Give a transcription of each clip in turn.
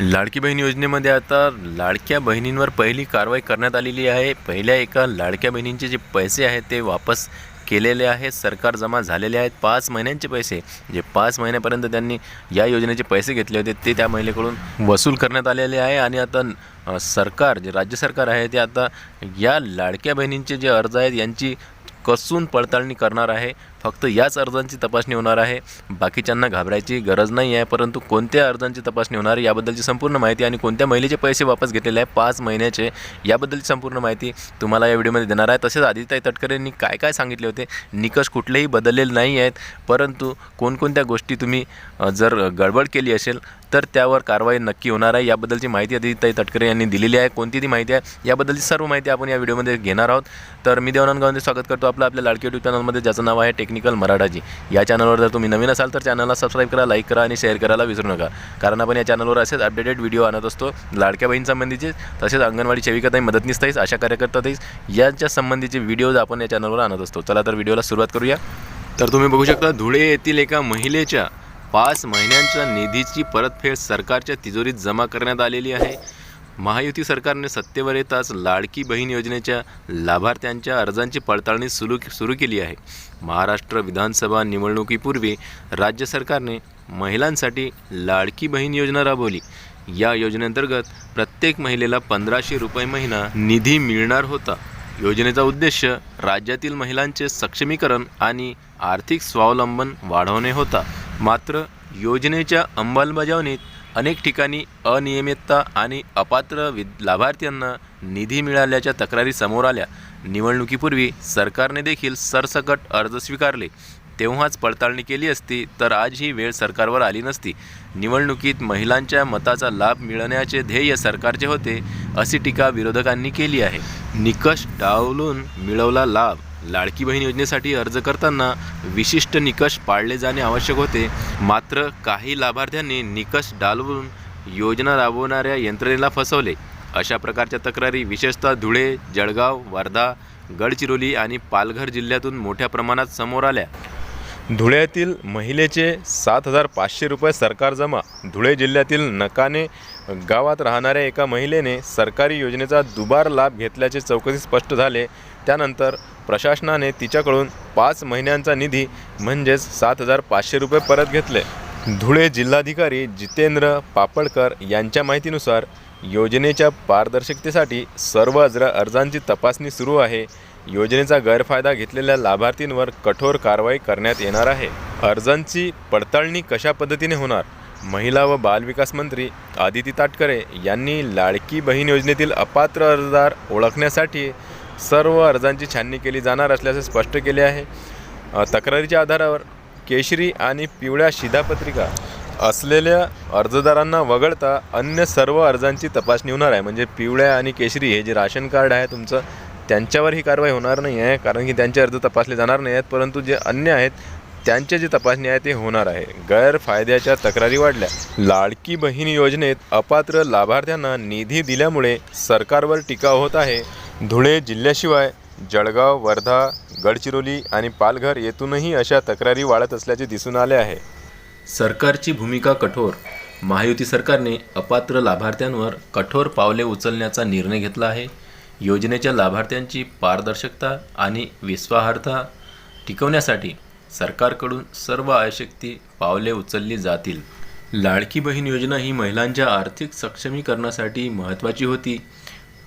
लाडकी बहीण योजनेमध्ये आता लाडक्या बहिणींवर पहिली कारवाई करण्यात आलेली आहे. पहिल्या एका लाडक्या बहिणींचे जे पैसे आहेत ते वापस केलेले आहेत सरकार जमा झालेले आहेत. पाच महिन्यांचे पैसे जे पाच महिन्यापर्यंत त्यांनी या योजनेचे पैसे घेतले होते ते त्या महिलेकडून वसूल करण्यात आलेले आहे. आणि आता सरकार जे राज्य सरकार आहे ते आता या लाडक्या बहिणींचे जे अर्ज आहेत यांची कसून पडताळणी करणार आहे. फक्त याच अर्जांची तपासणी होणार आहे. बाकीच्यांना घाबरायची गरज नाही आहे परंतु कोणत्या अर्जांची तपासणी होणार आहे याबद्दलची संपूर्ण माहिती आणि कोणत्या महिलेचे पैसे वापस घेतलेले आहे पाच महिन्याचे याबद्दलची संपूर्ण माहिती तुम्हाला या व्हिडिओमध्ये देणार आहे. तसेच आदिताई तटकरेंनी काय काय सांगितले होते? निकष कुठलेही बदललेले नाही आहेत परंतु कोणकोणत्या गोष्टी तुम्ही जर गडबड केली असेल तर त्यावर कारवाई नक्की होणार आहे. याबद्दलची माहिती आदिताई तटकरे यांनी दिलेली आहे. कोणती ती माहिती आहे याबद्दलची सर्व माहिती आपण या व्हिडिओमध्ये घेणार आहोत. तर मी देवानंद गावंदे स्वागत करतो आपलं आपल्या लाडकी यूट्यूब चॅनलमध्ये ज्याचं नाव आहे टेक्निकल मराठाजी. या चॅनलवर जर तुम्ही नवीन असाल तर चॅनलला सबस्क्राईब करा लाईक करा आणि शेअर करायला विसरू नका. कारण आपण या चॅनलवर असेच अपडेटेड व्हिडिओ आणत असतो. लाडक्या बहीणसंबंधीचे तसेच अंगणवाडी सेविकाताई अशा कार्यकर्ता कार्यकर्ताताईच यांच्या संबंधीचे व्हिडिओज आपण या चॅनलवर आणत असतो. चला तर व्हिडिओला सुरुवात करूया. तर तुम्ही बघू शकता धुळे येथील एका महिलेच्या पाच महिन्यांच्या निधीची परतफेड सरकारच्या तिजोरीत जमा करण्यात आलेली आहे. महायुती सरकारने सत्तेवर येताच लाडकी बहीण योजनेच्या लाभार्थ्यांच्या अर्जांची पडताळणी सुरू सुरू केली आहे. महाराष्ट्र विधानसभा निवडणुकीपूर्वी राज्य सरकारने महिलांसाठी लाडकी बहीण योजना राबवली. या योजनेअंतर्गत प्रत्येक महिलेला पंधराशे रुपये महिना निधी मिळणार होता. योजनेचा उद्देश राज्यातील महिलांचे सक्षमीकरण आणि आर्थिक स्वावलंबन वाढवणे होता. मात्र योजनेच्या अंमलबजावणीत अनेक ठिकाणी अनियमितता आणि अपात्र वि लाभार्थ्यांना निधी मिळाल्याच्या तक्रारी समोर आल्या. निवडणुकीपूर्वी सरकारने देखील सरसकट अर्ज स्वीकारले. तेव्हाच पडताळणी केली असती तर आज ही वेळ सरकारवर आली नसती. निवडणुकीत महिलांच्या मताचा लाभ मिळण्याचे ध्येय सरकारचे होते अशी टीका विरोधकांनी केली आहे. निकष डावलून मिळवला लाभ लाडकी बहीण योजनेसाठी अर्ज करताना विशिष्ट निकष पाळले जाणे आवश्यक होते. मात्र काही लाभार्थ्यांनी निकष डालवून योजना राबवणाऱ्या यंत्रणेला फसवले. अशा प्रकारच्या तक्रारी विशेषतः धुळे जळगाव वर्धा गडचिरोली आणि पालघर जिल्ह्यातून मोठ्या प्रमाणात समोर आल्या. धुळ्यातील महिलेचे सात हजार पाचशे रुपये सरकार जमा. धुळे जिल्ह्यातील नकाने गावात राहणाऱ्या एका महिलेने सरकारी योजनेचा दुबार लाभ घेतल्याचे चौकशी स्पष्ट झाले. त्यानंतर प्रशासनाने तिच्याकडून पाच महिन्यांचा निधी म्हणजेच सात हजार पाचशे रुपये परत घेतले. धुळे जिल्हाधिकारी जितेंद्र पापडकर यांच्या माहितीनुसार योजनेच्या पारदर्शकतेसाठी सर्व अर्ज अर्जांची तपासणी सुरू आहे. योजनेचा गैरफायदा घेतलेल्या लाभार्थींवर कठोर कारवाई करण्यात येणार आहे. अर्जांची पडताळणी कशा पद्धतीने होणार? महिला व बालविकास मंत्री आदिती ताटकरे यांनी लाडकी बहीण योजनेतील अपात्र अर्जदार ओळखण्यासाठी सर्व अर्जांची छाननी केली जाणार असल्याचे स्पष्ट केले आहे. तक्रारीच्या आधारावर केशरी आणि पिवळ्या शिधापत्रिका असलेल्या अर्जदारांना वगळता अन्य सर्व अर्जांची तपासणी होणार आहे. म्हणजे पिवळ्या आणि केशरी हे जे राशन कार्ड आहे तुमचं त्यांच्यावर ही कारवाई होणार नाही आहे कारण की त्यांचे अर्ज तपासले जाणार नाही आहेत. परंतु जे अन्य आहेत त्यांचे जे तपासणी आहे ते होणार आहे. गैरफायद्याच्या तक्रारी वाढल्या. लाडकी बहीण योजनेत अपात्र लाभार्थ्यांना निधी दिल्यामुळे सरकारवर टीका होत आहे. धुळे जिल्ह्याशिवाय जळगाव वर्धा गडचिरोली आणि पालघर येथूनही अशा तक्रारी वाढत असल्याचे दिसून आले आहे. सरकारची भूमिका कठोर. महायुती सरकारने अपात्र लाभार्थ्यांवर कठोर पावले उचलण्याचा निर्णय घेतला आहे. योजनेच्या लाभार्थ्यांची पारदर्शकता आणि विश्वासार्हता टिकवण्यासाठी सरकारकडून सर्व आवश्यक ती पावले उचलली जातील. लाडकी बहीण योजना ही महिलांच्या आर्थिक सक्षमीकरणासाठी महत्त्वाची होती.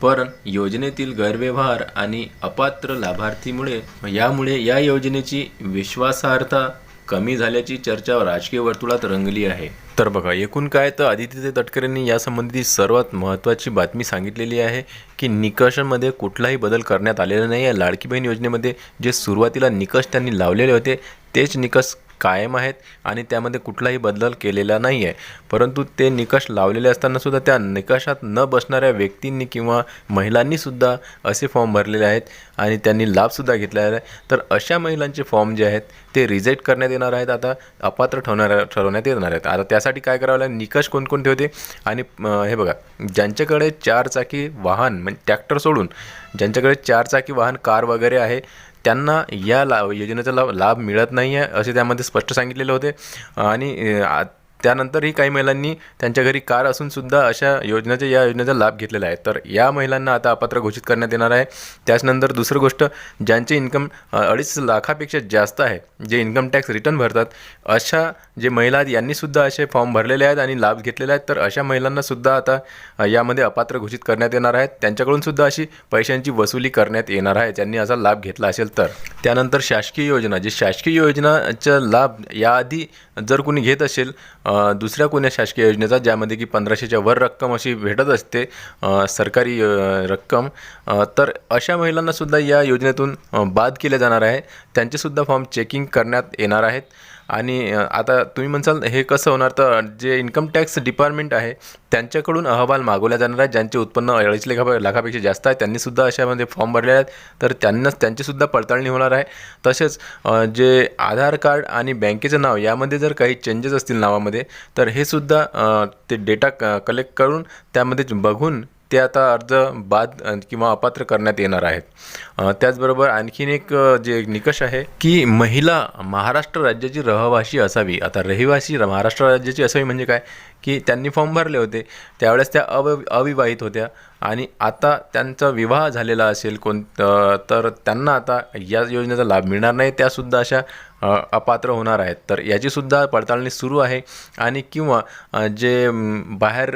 पण योजनेतील गैरव्यवहार आणि अपात्र लाभार्थीमुळे यामुळे या योजनेची विश्वासार्हता कमी झाल्याची चर्चा राजकीय वर्तुळात रंगली आहे. तर बघा एकूण काय? तर आदित्य तटकरेंनी यासंबंधी सर्वात महत्त्वाची बातमी सांगितलेली आहे की निकषांमध्ये कुठलाही बदल करण्यात आलेला नाही. आहे लाडकी बहीण योजनेमध्ये जे सुरुवातीला निकष त्यांनी लावलेले होते तेच निकष कायम आहेत आणि त्यामध्ये कुठलाही बदल केलेला नाही आहे परंतु ते निकष लावलेले असतानासुद्धा त्या निकषात न बसणाऱ्या व्यक्तींनी किंवा महिलांनीसुद्धा असे फॉर्म भरलेले आहेत आणि त्यांनी लाभसुद्धा घेतलेला आहे. तर अशा महिलांचे फॉर्म जे आहेत ते रिजेक्ट करण्यात येणार आहेत. आता अपात्र ठेवणार ठरवण्यात येणार आहेत. आता त्यासाठी काय करावं लागेल? निकष कोणकोणते होते? आणि हे बघा ज्यांच्याकडे चारचाकी वाहन म्हणजे ट्रॅक्टर सोडून ज्यांच्याकडे चारचाकी वाहन कार वगैरे आहे त्यांना या ला योजनेचा लाभ लाभ मिळत नाही आहे असे त्यामध्ये स्पष्ट सांगितलेले होते. आणि आ- त्यानंतरही काही महिलांनी त्यांच्या घरी कार असूनसुद्धा अशा योजनेच्या या योजनेचा लाभ घेतलेला आहे. तर या महिलांना आता अपात्र घोषित करण्यात येणार आहे. त्याचनंतर दुसरं गोष्ट ज्यांचे इन्कम अडीच लाखापेक्षा जास्त आहे जे इन्कम टॅक्स रिटर्न भरतात अशा जे महिला आहेत यांनीसुद्धा असे फॉर्म भरलेले आहेत आणि लाभ घेतलेले आहेत. तर अशा महिलांनासुद्धा आता यामध्ये अपात्र घोषित करण्यात येणार आहेत त्यांच्याकडून सुद्धा अशी पैशांची वसुली करण्यात येणार आहे. ज्यांनी असा लाभ घेतला असेल तर. त्यानंतर शासकीय योजना जे शासकीय योजनाचा लाभ याआधी जर कोणी घेत असेल दुसऱ्या कोण्या शासकीय योजनेचा ज्यामध्ये की पंधराशेच्या वर रक्कम अशी भेटत असते सरकारी रक्कम तर अशा महिलांनासुद्धा या योजनेतून बाद केले जाणार आहे. त्यांचेसुद्धा फॉर्म चेकिंग करण्यात येणार आहेत. आणि आता तुम्ही म्हणसाल हे कसं होणार? तर जे इन्कम टॅक्स डिपार्टमेंट आहे त्यांच्याकडून अहवाल मागवला जाणार आहे ज्यांचे उत्पन्न अडीच लाखा लाखापेक्षा जास्त आहे. त्यांनीसुद्धा अशामध्ये फॉर्म भरले आहेत. तर त्यांना त्यांचीसुद्धा पडताळणी होणार आहे. तसेच जे आधार कार्ड आणि बँकेचं नाव यामध्ये जर काही चेंजेस असतील नावामध्ये तर हे सुद्धा ते डेटा क कलेक्ट करून त्यामध्ये बघून ते आता अर्ज बाद किंवा अपात्र करण्यात येणार आहेत. त्याचबरोबर आणखीन एक जे निकष आहे की महिला महाराष्ट्र राज्याची रहिवाशी असावी. आता रहिवासी महाराष्ट्र राज्याची असावी म्हणजे काय? की त्यांनी फॉर्म भरले होते त्यावेळेस त्या अव अविवाहित होत्या. आणि आता त्यांचा विवाह झालेला असेल कोण तर त्यांना आता या योजनेचा लाभ मिळणार नाही. त्यासुद्धा अशा अपात्र होणार आहेत. तर याचीसुद्धा पडताळणी सुरू आहे. आणि किंवा जे बाहेर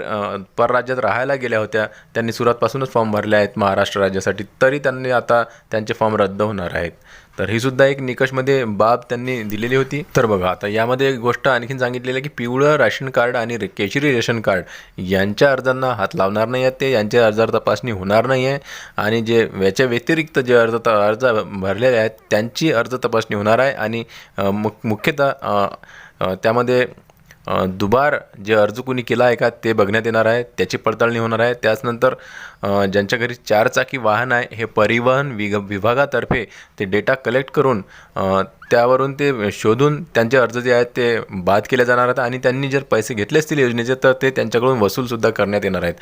परराज्यात राहायला गेल्या होत्या त्यांनी सुरुवातपासूनच फॉर्म भरले आहेत महाराष्ट्र राज्यासाठी. तरी त्यांनी आता त्यांचे फॉर्म रद्द होणार आहेत. तर ही सुद्धा एक निकषमध्ये बाब त्यांनी दिलेली होती. तर बघा आता यामध्ये एक गोष्ट आणखीन सांगितलेली आहे की पिवळं राशन कार्ड आणि केशरी रेशन कार्ड यांच्या अर्जांना हात लावणार नाही आहेत ते यांच्या अर्जावर तपासणी होणार नाही आहे. आणि जे याच्या व्यतिरिक्त जे अर्ज त- अर्ज भरलेले आहेत त्यांची अर्ज तपासणी होणार आहे. आणि मुख्यतः त्यामध्ये दुबार जे अर्ज कोणी केला आहे का ते बघण्यात येणार आहे. त्याची पडताळणी होणार आहे. त्याचनंतर ज्यांच्या घरी चारचाकी वाहन आहे हे परिवहन विग विभागातर्फे ते डेटा कलेक्ट करून त्यावरून ते शोधून त्यांचे अर्ज जे आहेत ते बाद केले जाणार आहेत आणि त्यांनी जर पैसे घेतले असतील योजनेचे तर ते त्यांच्याकडून वसूलसुद्धा करण्यात येणार आहेत.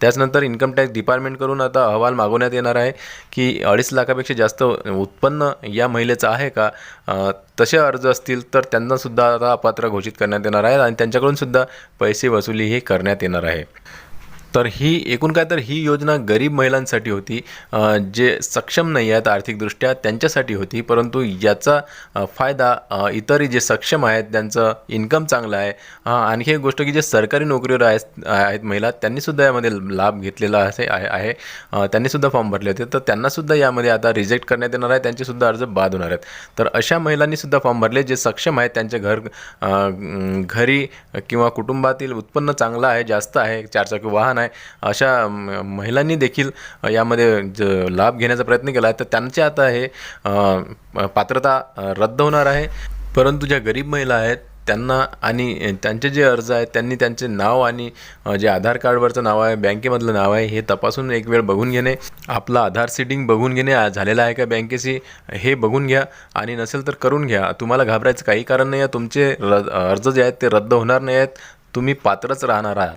त्याचनंतर इन्कम टॅक्स डिपार्टमेंटकडून आता अहवाल मागवण्यात येणार आहे की अडीच लाखापेक्षा जास्त उत्पन्न या महिलेचं आहे का? तसे अर्ज असतील तर त्यांनासुद्धा आता अपात्र घोषित करण्यात येणार आहे आणि त्यांच्याकडूनसुद्धा पैसे वसुली ही करण्यात येणार आहे. तर ही एकूण काय तर ही योजना गरीब महिलांसाठी होती जे सक्षम नाही आहेत आर्थिकदृष्ट्या त्यांच्यासाठी होती परंतु याचा फायदा इतरही जे सक्षम आहेत त्यांचं इन्कम चांगलं आहे. आणखी एक गोष्ट की जे सरकारी नोकरीवर आहेत आहेत महिला त्यांनीसुद्धा यामध्ये लाभ घेतलेला असे आहे आहे. त्यांनीसुद्धा फॉर्म भरले होते. तर त्यांनासुद्धा यामध्ये आता रिजेक्ट करण्यात येणार आहे त्यांचेसुद्धा अर्ज बाद होणार आहेत. तर अशा महिलांनीसुद्धा फॉर्म भरले जे सक्षम आहेत त्यांच्या घर घरी किंवा कुटुंबातील उत्पन्न चांगलं आहे जास्त आहे चारचाकी वाहन आहे अशा महिलांनी देखील यामध्ये ज लाभ घेण्याचा प्रयत्न केला आहे तर त्यांचे आता हे पात्रता रद्द होणार आहे. परंतु ज्या गरीब महिला आहेत त्यांना आणि त्यांचे जे अर्ज आहेत त्यांनी त्यांचे नाव आणि जे आधार कार्डवरचं नाव आहे बँकेमधलं नाव आहे हे तपासून एक वेळ बघून घेणे. आपलं आधार सिटिंग बघून घेणे झालेला झालेलं आहे का बँकेशी हे बघून घ्या. आणि नसेल तर करून घ्या. तुम्हाला घाबरायचं काही कारण नाही आहे. तुमचे र अर्ज जे आहेत ते रद्द होणार नाही आहेत. तुम्ही पात्रच राहणार आहात.